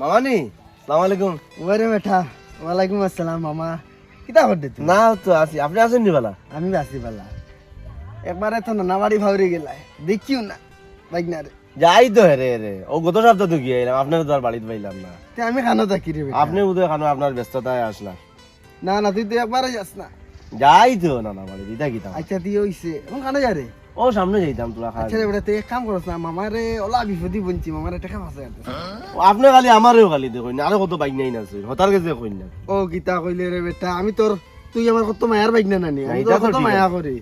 মামানি সালাম আলাইকুম। ওরে বেটা ওয়ালাইকুম আসসালাম মামা। কিতা করতে তুই? না তো আছি। আপনি আছেন নি বালা? আমি বাসি পালা একবারে তো নানা বাড়ি ভাউরে গেলাই। দেখিও না বাইক না রে যাই তো হেরে হেরে। ও গত সপ্তাহ তো গিয়ে এলাম আপনার তো আর বাড়িতে পাইলাম না। তে আমি খানো থাকি রে আপনি উদয় খানো আপনার ব্যস্ততায় আসলাম না। না তুই তো একবারে যাস না। যাই তো না না বাড়ি দিতা গিতাম আচ্ছা তুই ওইছে এখন খানো যা রে। ও সামনে যাইতাম তোরা খাওয়া আচ্ছা রে বেটা তুই এক কাম করছ না মামারে ওলা বিপদি বঞ্চি মামারে টাকা ফাঁসে আপনি খালি আমারও খালি দেখুন আরও কত বাইক নাই না হতার কাছে কই না। ও গীতা কইলে রে বেটা আমি তোর তুই আমার কত মায়ার বাইক না? নানি আমি কত মায়া করি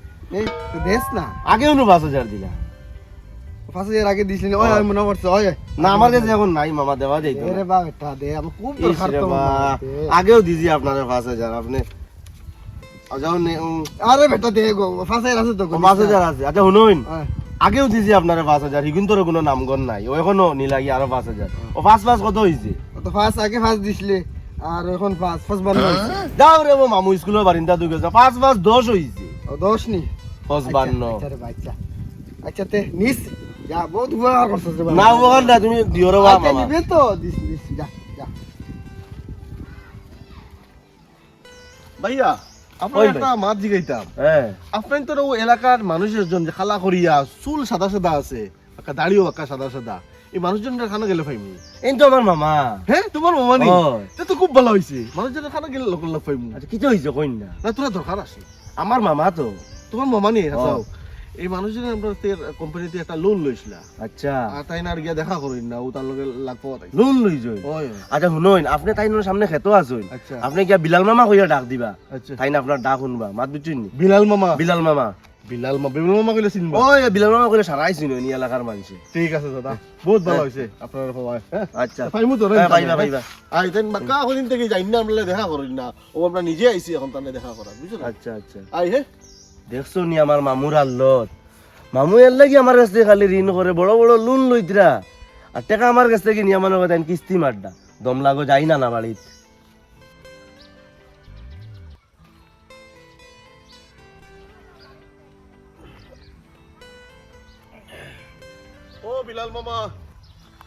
দেশ না আগেও নো? পাঁচ হাজার দিলা। পাঁচ হাজার আগে দিছিলি ওই ওই মনে পড়ছে ওই না আমার কাছে এখন নাই মামা দেওয়া যাইতো। রে বা বেটা দে আমি খুব দরকার তো। আগেও দিছি আপনার পাঁচ হাজার আপনি আরে বেটা দে গো পাঁচ হাজার আছে তো পাঁচ হাজার আছে। আচ্ছা শুনুন। হ্যাঁ। আগেও দিছি আপনার পাঁচ হাজার হিগুন তোর কোনো নামগন নাই। ও এখনও নিলাগি আরও পাঁচ হাজার। ও পাঁচ পাঁচ কত হয়েছে তো ফার্স্ট আগে ফার্স্ট দিছিলে আর এখন পাঁচ পাঁচ বান্ন যাও রে মামু স্কুলের বারিন্দা দুই গেছে। পাঁচ পাঁচ দশ হয়েছে দশ নি? পাঁচ বান্ন। আচ্ছা আচ্ছা। তে নিস যা বহুত উপকার করছিস না উপকার না তুমি দিও রে বা আচ্ছা মামা। নিবে তো দিস দিস যা যা। ভাইয়া জিগাইতাম। হ্যাঁ। আপনার তো ও এলাকার মানুষের জন যে খালা করিয়া চুল সাদা সাদা আছে আকা দাড়িও আকা সাদা সাদা এই মানুষজনের খানা গেলে পাইমু? এই তো আমার মামা। হ্যাঁ তোমার মামা। তা তো খুব ভালো হয়েছে মানুষজনের খানা গেলে লোক লোক পাইমু। আচ্ছা কিছু কইন না। না তোরা দরকার আছে আমার মামা তো। তোমার মামা নি? ও। হাসাও এই মানুষজনের আমরা কোম্পানিতে একটা লোন লইছিলা আচ্ছা। আর তাই না আর গিয়া দেখা করিন না ও তার লগে লাগ পাওয়া তাই লোন লই ওই। আচ্ছা শুনুন আপনি তাই নোর সামনে খেতো আসুন আচ্ছা। আপনি কিয়া বিলাল মামা কইয়া ডাক দিবা। আচ্ছা। তাই না আপনার ডাক শুনবা মাত বুঝছেন বিলাল মামা? বিলাল মামা। বিলাল মামা বিলাল মামা কইলে চিনবা? ওই বিলাল মামা কইলে সারাই চিনো নি এলাকার মানুষ। ঠিক আছে দাদা বহুত ভালো হয়েছে আপনার হ্যাঁ? আচ্ছা। পাইমু তো হ্যাঁ, পাইবা পাইবা। আই দেন বাক্কা কদিন থেকে যাই না আমরা দেখা করি না। ও আমরা নিজে আইছি এখন তাহলে দেখা করা বুঝছ না আচ্ছা আচ্ছা। আই হে দেখছ নি আমার মামুর আল্লত মামু এর লাগি আমার কাছ থেকে খালি ঋণ করে বড় বড় লোন লইতরা আর টাকা আমার কাছ থেকে নিয়ে মনে করেন কিস্তি মারডা দম লাগো যাই না না বাড়িত ও বিলাল মামা।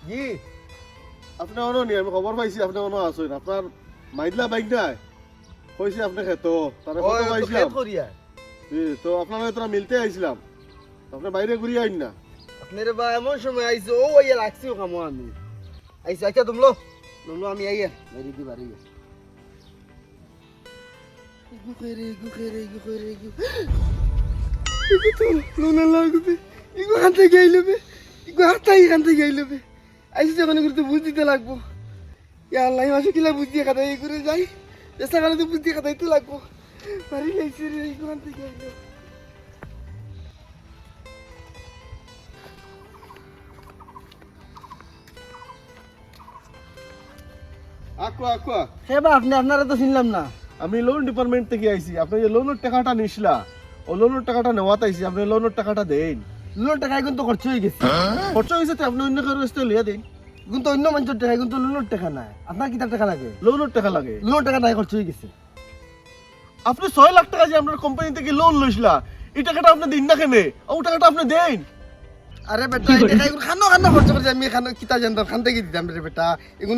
জি আপনি অনো নি আমি খবর পাইছি আপনি অনো আছেন আপনার মাইদলা বাইক নাই। কইছে আপনি খেত তারে ফটো তো তো আপনার তোরা মিলতে আইছিলাম। আপনি বাইরে ঘুরিয়ে আইন না। আপনার বা এমন সময় আইছো, ও ইয়া লাগছিও কামো আমি। আইছো আচ্ছা তুমি লো লো আমি আইয়া মেরি দি বাড়ি দিতে লাগবো। ইয়া আল্লাহ মাসে কিলা বুঝ কাটাই করে যাই। চেষ্টা করে তো দিয়ে কাটাইতে লাগবো। বাড়ি আইসি রে হাত থেকে আকো আকো হে বা আপনি আপনারা তো শুনলাম না। আমি লোন ডিপার্টমেন্ট থেকে আইছি। আপনি যে লোনের টাকাটা নিছিলা ও লোনের টাকাটা নেওয়াতে আইছি। আপনি লোনের টাকাটা দেন। লোন টাকা কিন্তু খরচ হয়ে গেছে। খরচ হয়েছে তো আপনি অন্য কারও কাছে লিয়া দিন। কিন্তু অন্য মানুষের টাকা কিন্তু লোনের টাকা নাই। আপনার কি তার টাকা লাগে? লোনের টাকা লাগে। লোন টাকা নাই খরচ হয়ে গেছে। আপনি ছয় লাখ টাকা যে আপনার কোম্পানি থেকে লোন লইছিলা এই টাকাটা আপনি দিন না কেনে? ও টাকাটা আপনি দেন। আরে বেটা এই টাকা এগুলো খানো খানো খরচ করছি আমি খানো কিতা জানতাম খান থেকে দিতাম রে বেটা।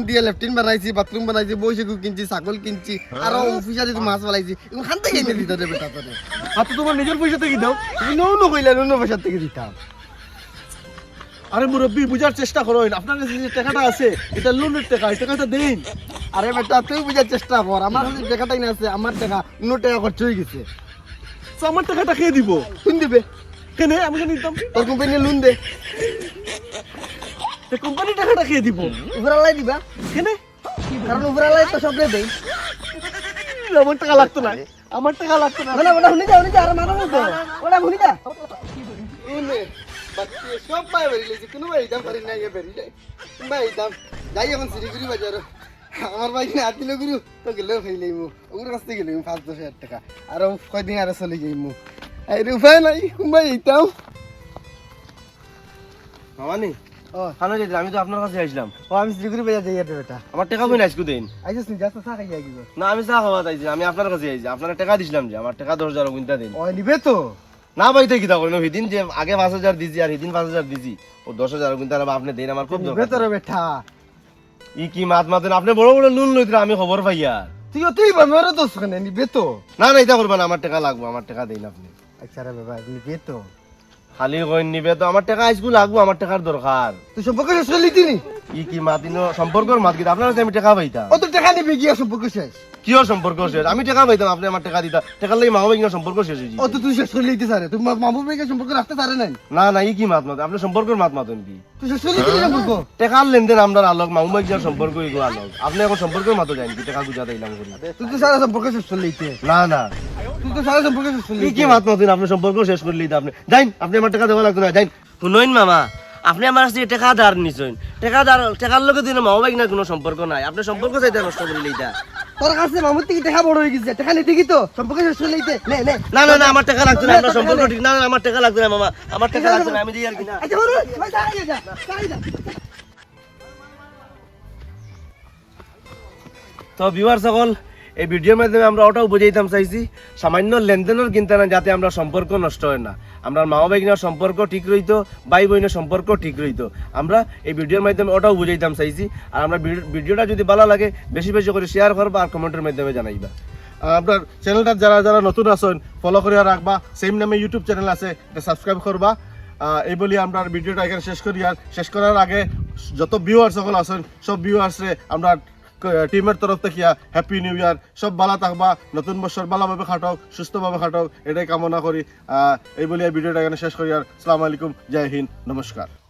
দিয়ে লেফটিন বানাইছি বাথরুম বানাইছি বইসে কিনছি ছাগল কিনছি আর অফিসারে মাছ বানাইছি। এগুলো খান থেকে এনে দিতাম রে বেটা তোরে। আর তো তোমার নিজের পয়সা থেকে দাও তুমি নো নো কইলা নো পয়সা থেকে দিতাম। আরে মুরব্বী বুঝার চেষ্টা করেন আপনার কাছে যে টাকাটা আছে এটা লোনের টাকা এই টাকাটা দেন। আরে বেটা তুই বুঝার চেষ্টা কর। আমার কাছে টাকাটাই না আছে আমার টাকা অন্য টাকা খরচ হয়ে গেছে। তো আমার টাকাটা খেয়ে দিব? কোন দিবে। কেনে আমি কেন নিতাম তোর কোম্পানি লোন দে। কোম্পানি টাকাটা খেয়ে দিব? উপরালাই দিবা। কেনে কারণ উপরালাই তো সব দেই। আমার টাকা লাগতো না। আমার টাকা লাগতো না। না না ওটা শুনি যা শুনি যা আর মানো ওটা শুনি যা। সব পাই বেরি লেছি কোনো ভাই দাম পারি না ইয়ে বেরি যাই ভাই দাম যাই এখন শিলিগুড়ি বাজার। আমার ভাই না আতিল গুরু তো গেলেও মু। কাছ থেকে পাঁচ দশ হাজার টাকা। আর কয়দিন আর চলে যাই মু। এই উপায় নাই কোনবাই এইটাও মামা নি ও খানো যেতে আমি তো আপনার কাছে আসলাম। ও আমি বাজার যাই আর বেটা। আমার টাকা আজকে দিন? নি যাস চা খাইয়া গিয়ে না আমি চা খাওয়া তাইছি আমি আপনার কাছে আইছি। আপনার টাকা দিছিলাম যে আমার টাকা দশ হাজার গুনটা দিন। নিবে তো। না পাইতে কিতা করেন সেদিন যে আগে পাঁচ হাজার দিছি আর সেদিন পাঁচ হাজার দিছি ও দশ হাজার গুনটা আপনি দেন আমার খুব দরকার। বেটা। ই কি মাত মাতেন? আপনি বড় বড় লোন লইতে আমি খবর পাইয়া তুই তুই বাবার দোষ কেন? নিবে তো না না এটা করবেন আমার টাকা লাগবো আমার টাকা দিন আপনি। আচ্ছা রে বাবা নিবে তো খালি কইন নিবে তো আমার টাকা আইসবু লাগবো আমার টাকার দরকার। তুই সম্পর্ক শেষ করলি তিনি ই কি মাতিনো সম্পর্কর মাত কিন্তু আপনার কাছে আমি টাকা পাইতাম। ও তো টাকা নিবে গিয়া সম্পর্ক শেষ? কিয় সম্পর্ক শেষ আমি টাকা পাইতাম আপনি আমার টাকা দিতা। টাকার লাগি মামা কিনা সম্পর্ক শেষ হয়েছে ও তো তুই শেষ করলি দিতে সারে তুই মামু সম্পর্ক রাখতে পারে নাই? না না ই কি মাত মাত? আপনি সম্পর্কের মাত মাতেন কি তুই শেষ করলি দিলি সম্পর্ক টাকার লেনদেন আমরা আলোক মামু কিনার সম্পর্ক এগুলো আলোক আপনি এখন সম্পর্কের মাতো কি টাকা গুজা দিলাম করি তুই তো সারা সম্পর্ক শেষ করলি না না। তুই তো সারা সম্পর্ক শেষ করলি ই কি মাত মাতুন আপনি সম্পর্ক শেষ করলি আপনি। যাইন আপনি আমার টাকা দেওয়া লাগতো না যাইন। শুনইন মামা আপনি আমার কাছে টাকা ধার নিছেন টাকা ধার টাকার লগে দিন মামা ভাই কোনো সম্পর্ক নাই। আপনি সম্পর্ক চাইতে নষ্ট করলি এটা তোর কাছে মামুর থেকে টাকা বড় হয়ে গেছে টাকা নিতে কি তো? সম্পর্ক শেষ করলি নে নে। না না না আমার টাকা লাগছে না আপনার সম্পর্ক ঠিক না আমার টাকা লাগবে না মামা আমার টাকা লাগবে না আমি দিই আর কি না। আচ্ছা ভাই দাঁড়িয়ে যা দাঁড়িয়ে যা। তো ভিউয়ার সকল এই ভিডিওর মাধ্যমে আমরা ওটাও বুঝাইতাম চাইছি, সামান্য লেনদেনের কিন্তু না যাতে আমরা সম্পর্ক নষ্ট হয় না। আমরা মামা ভাইগিনার সম্পর্ক ঠিক রইতো ভাই বোনের সম্পর্ক ঠিক রইতো। আমরা এই ভিডিওর মাধ্যমে ওটাও বুঝাইতাম চাইছি, আর আমরা ভিডিও- ভিডিওটা যদি ভালো লাগে, বেশি বেশি করে শেয়ার করবা আর কমেন্টের মাধ্যমে জানাইবা। আপনার চ্যানেলটা যারা যারা নতুন আছেন ফলো করে রাখবা। সেম নামে ইউটিউব চ্যানেল আছে সাবস্ক্রাইব করবা। এই বলি আমরা ভিডিওটা এখানে শেষ করি। আর শেষ করার আগে যত ভিউয়ার সকল আছেন, সব ভিউয়ার্সে আমরা টিমের তরফ থেকে হ্যাপি নিউ ইয়ার সব বালা থাকবা, নতুন বছর ভালোভাবে খাটাও সুস্থভাবে খাটাও এটাই কামনা করি। এই বলিয়া ভিডিওটা এখানে শেষ করি আর সালাম আলাইকুম, জয় হিন্দ, নমস্কার।